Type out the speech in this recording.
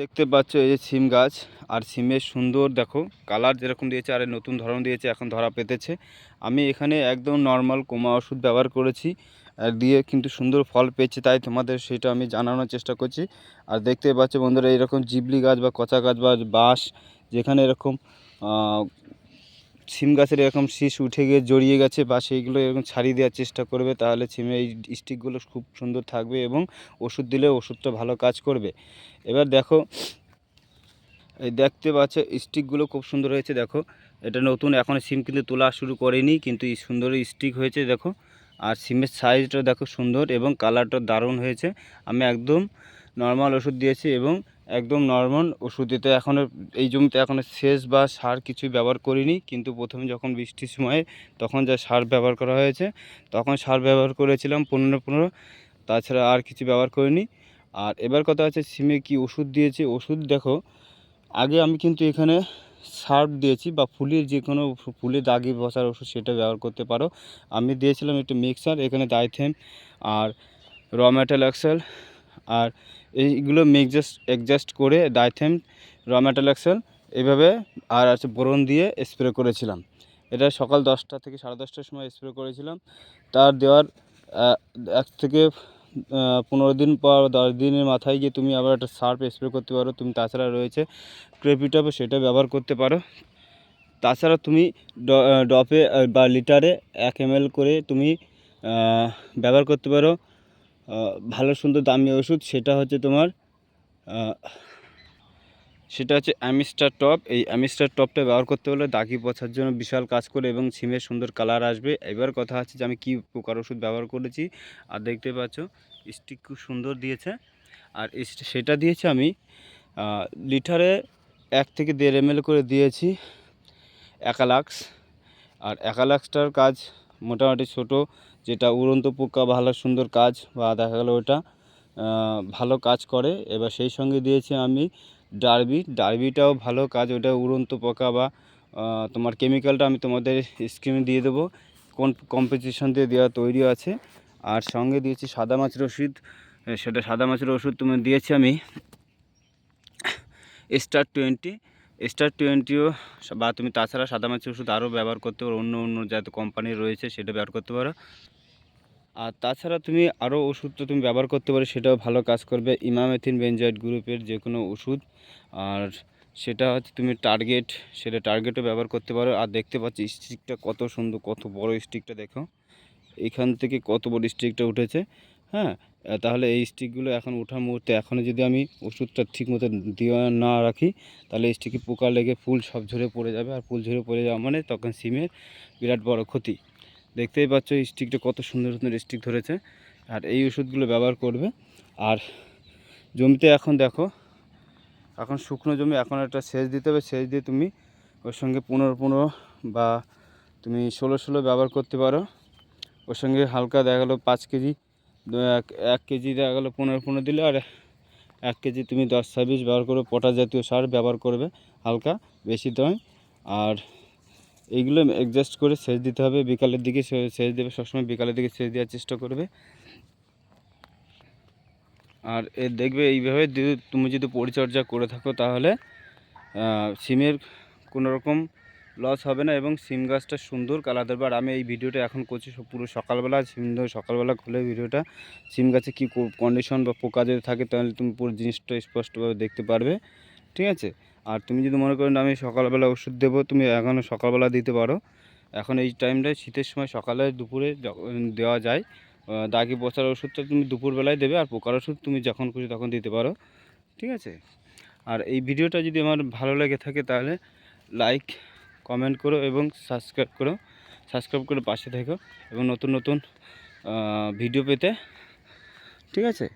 দেখতে পাচ্ছ এই যে সিম গাছ, আর সিমের সুন্দর দেখো কালার যেরকম দিয়েছে, আর নতুন ধরন দিয়েছে, এখন ধরা পেতেছে। আমি এখানে একদম নর্মাল কোমা ওষুধ ব্যবহার করেছি, আর দিয়ে কিন্তু সুন্দর ফল পেয়েছে, তাই তোমাদের সেটা আমি জানানোর চেষ্টা করছি। আর দেখতে পাচ্ছ বন্ধুরা এরকম জিবলি গাছ বা কচা গাছ বা বাঁশ, যেখানে এরকম সিম গাছের এরকম শীষ উঠে গিয়ে জড়িয়ে গেছে বা সেইগুলো এরকম ছাড়িয়ে দেওয়ার চেষ্টা করবে, তাহলে সিমের এই স্টিকগুলো খুব সুন্দর থাকবে এবং ওষুধ দিলে ওষুধটা ভালো কাজ করবে। এবার দেখো, এই দেখতে পাচ্ছ, স্টিকগুলো খুব সুন্দর হয়েছে, দেখো। এটা নতুন, এখন সিম কিন্তু তোলা শুরু করেনি, কিন্তু সুন্দর স্টিক হয়েছে, দেখো। আর সিমের সাইজটা দেখো সুন্দর এবং কালারটা দারুণ হয়েছে। আমি একদম নর্মাল ওষুধ দিয়েছি এবং একদম নর্মাল ওষুধ দিতে এখনও এই জমিতে এখনও সেচ বা সার কিছুই ব্যবহার করিনি, কিন্তু প্রথমে যখন বৃষ্টির সময় তখন যা সার ব্যবহার করা হয়েছে, তখন সার ব্যবহার করেছিলাম পনেরো পনেরো, তাছাড়া আর কিছু ব্যবহার করিনি। আর এবার কথা হচ্ছে সিমে কি ওষুধ দিয়েছি, ওষুধ দেখো, আগে আমি কিন্তু এখানে সার দিয়েছি বা ফুলের যে কোনো ফুলে দাগি বসার ওষুধ সেটা ব্যবহার করতে পারো। আমি দিয়েছিলাম একটু মিক্সার এখানে ডাইথেম আর র ম্যাটালাক্সেল আর এইগুলো মিক্সাস্ট অ্যাডজাস্ট করে ডাইথেম র ম্যাটালাক্সেল এইভাবে আর আছে বোরন দিয়ে স্প্রে করেছিলাম। এটা সকাল দশটা থেকে সাড়ে দশটার সময় স্প্রে করেছিলাম। তার দেওয়ার এক থেকে পনেরো দিন পর দশ দিনের মাথায় গিয়ে তুমি আবার একটা সার্ফ স্প্রে করতে পারো। তুমি তাছাড়া রয়েছে ক্রেপিটপে সেটা ব্যবহার করতে পারো। তাছাড়া তুমি ডপে বা লিটারে এক এম করে তুমি ব্যবহার করতে পারো। ভালো সুন্দর দামি ওষুধ, সেটা হচ্ছে তোমার সেটা হচ্ছে অ্যামিস্টার টপ। এই অ্যামিস্টার টপটা ব্যবহার করতে হলে দাগি পছার জন্য বিশাল কাজ করে এবং সিমের সুন্দর কালার আসবে। এবার কথা হচ্ছে যে আমি কী প্রকার ওষুধ ব্যবহার করেছি। আর দেখতে পাচ্ছ স্টিক খুব সুন্দর দিয়েছে। আর সেটা দিয়েছি আমি লিটারে এক থেকে দেড় এম করে দিয়েছি, একালাক্স। আর একালাক্সটার কাজ মোটামুটি ছোট, যেটা উড়ন্ত পোকা ভালো সুন্দর কাজ বা দেখা গেলো ওটা ভালো কাজ করে। এবার সেই সঙ্গে দিয়েছি আমি ডারবি। ডারবিটাও ভালো কাজ, ওটা উড়ন্ত পোকা বা তোমার কেমিক্যালটা আমি তোমাদের স্ক্রিনে দিয়ে দেবো। কোন কম্পোজিশন দিয়ে দেওয়া তৈরি আছে। আর সঙ্গে দিয়েছি সাদা মাছের ওষুধ সেটা সাদা মাছের ওষুধ তুমি দিয়েছি আমি স্টার টোয়েন্টি। স্টার টোয়েন্টিও বা তুমি তাছাড়া সাদা মাছের ওষুধ আরও ব্যবহার করতে পারো, অন্য অন্য যাতে কোম্পানির রয়েছে, সেটা ব্যবহার করতে পারো। আর তাছাড়া তুমি আরও ওষুধ তো তুমি ব্যবহার করতে পারো, সেটাও ভালো কাজ করবে। ইমামেথিন বেঞ্জয়েড গ্রুপের যে কোনো ওষুধ। আর সেটা হচ্ছে তুমি টার্গেট সেটা টার্গেটও ব্যবহার করতে পারো। আর দেখতে পাচ্ছি স্টিকটা কত সুন্দর, কত বড় স্টিকটা দেখো। এখান থেকে কত বড় স্টিকটা উঠেছে। হ্যাঁ তাহলে এই স্টিকগুলো এখন ওঠার মুহূর্তে এখনও যদি আমি ওষুধটা ঠিক মতো দেওয়া না রাখি, তাহলে এই স্টিকে পোকা লেগে ফুল সব ঝরে পড়ে যাবে। আর ফুল ঝরে পড়ে যাওয়া মানে তখন সিমের বিরাট বড় ক্ষতি। দেখতেই পাচ্ছ এই স্টিকটা কত সুন্দর সুন্দর স্টিক ধরেছে। আর এই ওষুধগুলো ব্যবহার করবে। আর জমিতে এখন দেখো, এখন শুকনো জমি, এখন একটা সেচ দিতে হবে। সেচ দিয়ে তুমি ওর সঙ্গে পনেরো পনেরো বা তুমি ষোলো ষোলো ব্যবহার করতে পারো। ওর সঙ্গে হালকা দেখা গেলো পাঁচ কেজি এক এক কেজি দেখা গেলো পনেরো পনেরো দিলে, আর এক কেজি তুমি দশ ছাব্বিশ ব্যবহার করবে, পটাশ জাতীয় সার ব্যবহার করবে, হালকা, বেশি নয়। আর এইগুলো অ্যাডজাস্ট করে সেচ দিতে হবে, বিকালের দিকে সেচ দেবে, সবসময় বিকালের দিকে সেচ দেওয়ার চেষ্টা করবে। আর এ দেখবে এইভাবে তুমি যদি পরিচর্যা করে থাকো তাহলে সিমের কোনো রকম লস হবে না এবং সিম গাছটা সুন্দর কালার দেবে। আর আমি এই ভিডিওটা এখন করছি পুরো সকালবেলা, সিম সকালবেলা খুলে ভিডিওটা। সিম গাছে কী কন্ডিশন বা পোকা যদি থাকে তাহলে তুমি পুরো জিনিসটা স্পষ্টভাবে দেখতে পারবে, ঠিক আছে? আর তুমি যদি মনে করো না, আমি সকালবেলা ওষুধ দেবো, তুমি এখনও সকালবেলা দিতে পারো। এখন এই টাইমটায় শীতের সময় সকালে দুপুরে দেওয়া যায়। দাগি পচার ওষুধটা তুমি দুপুরবেলায় দেবে আর পোকার ওষুধ তুমি যখন খুশি তখন দিতে পারো, ঠিক আছে? আর এই ভিডিওটা যদি আমার ভালো লেগে থাকে তাহলে লাইক কমেন্ট করো এবং সাবস্ক্রাইব করো সাবস্ক্রাইব করে পাশে থেকো এবং নতুন নতুন ভিডিও পেতে, ঠিক আছে?